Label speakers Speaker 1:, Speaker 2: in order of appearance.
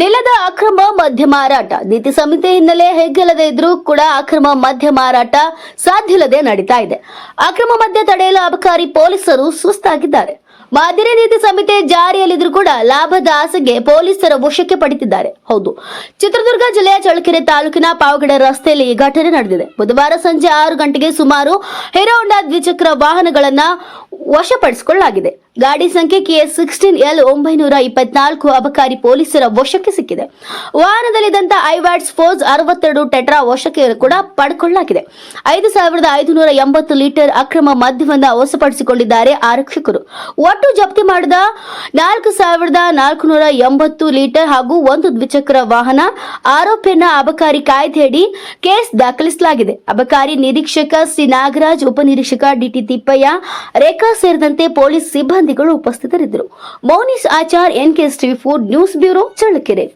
Speaker 1: ನೆಲದ ಅಕ್ರಮ ಮದ್ಯ ಮಾರಾಟ. ನೀತಿ ಸಂಹಿತೆ ಹಿನ್ನೆಲೆ ಹೆಗ್ಗಲದೆ ಇದ್ರೂ ಕೂಡ ಅಕ್ರಮ ಮದ್ಯ ಮಾರಾಟ ಸಾಧ್ಯವಿಲ್ಲದೆ ನಡೀತಾ ಇದೆ. ಅಕ್ರಮ ಮದ್ಯ ತಡೆಯಲು ಅಬಕಾರಿ ಪೊಲೀಸರು ಸುಸ್ತಾಗಿದ್ದಾರೆ. ಮಾದರಿ ನೀತಿ ಸಂಹಿತೆ ಜಾರಿಯಲ್ಲಿದ್ರೂ ಕೂಡ ಲಾಭದ ಆಸೆಗೆ ಪೊಲೀಸರ ವಶಕ್ಕೆ ಪಡೆದಿದ್ದಾರೆ ಹೌದು. ಚಿತ್ರದುರ್ಗ ಜಿಲ್ಲೆಯ ಚಳ್ಳಕೆರೆ ತಾಲೂಕಿನ ಪಾವಗಡ ರಸ್ತೆಯಲ್ಲಿ ಈ ಘಟನೆ ನಡೆದಿದೆ. ಬುಧವಾರ ಸಂಜೆ ಆರು ಗಂಟೆಗೆ ಸುಮಾರು ಹೀರೋ ಹೊಂಡಾ ದ್ವಿಚಕ್ರ ವಾಹನಗಳನ್ನ ವಶಪಡಿಸಿಕೊಳ್ಳಲಾಗಿದೆ. ಗಾಡಿ ಸಂಖ್ಯೆ ಕೆಎಸ್ ಸಿಕ್ಸ್ಟೀನ್ ಎಲ್ ಒಂಬೈನೂರ ಇಪ್ಪತ್ನಾಲ್ಕು ಅಬಕಾರಿ ಪೊಲೀಸರ ವಶಕ್ಕೆ ಸಿಕ್ಕಿದೆ. ವಾಹನದಲ್ಲಿದ್ದಂತ ಐವ್ಯಾಟ್ಸ್ ಫೋರ್ಸ್ ಅರವತ್ತೆರಡು ಟೆಟ್ರಾ ವಶಕ್ಕೆ ಕೂಡ ಪಡ್ಕೊಳ್ಳಲಾಗಿದೆ. ಐದು ಸಾವಿರದ ಐದುನೂರ ಎಂಬತ್ತು ಲೀಟರ್ ಅಕ್ರಮ ಮದ್ಯವನ್ನ ವಶಪಡಿಸಿಕೊಂಡಿದ್ದಾರೆ ಆರಕ್ಷಕರು. ಒಟ್ಟು ಜಪ್ತಿ ಮಾಡಿದ ನಾಲ್ಕು ಸಾವಿರದ ನಾಲ್ಕುನೂರ ಎಂಬತ್ತು ಲೀಟರ್ ಹಾಗೂ ಒಂದು ದ್ವಿಚಕ್ರ ವಾಹನ ಆರೋಪಿಯನ್ನ ಅಬಕಾರಿ ಕಾಯ್ದೆಯಡಿ ಕೇಸ್ ದಾಖಲಿಸಲಾಗಿದೆ. ಅಬಕಾರಿ ನಿರೀಕ್ಷಕ ಸಿ ನಾಗರಾಜ್ ಉಪನಿರೀಕ್ಷಕ ಡಿಟಿ ತಿಪ್ಪಯ್ಯ, ರೇಖಾ ಸೇರಿದಂತೆ ಪೊಲೀಸ್ ಸಿಬ್ಬಂದಿಗಳು ಉಪಸ್ಥಿತರಿದ್ದರು. Mounish Achar NKS TV four news bureau, Challakere.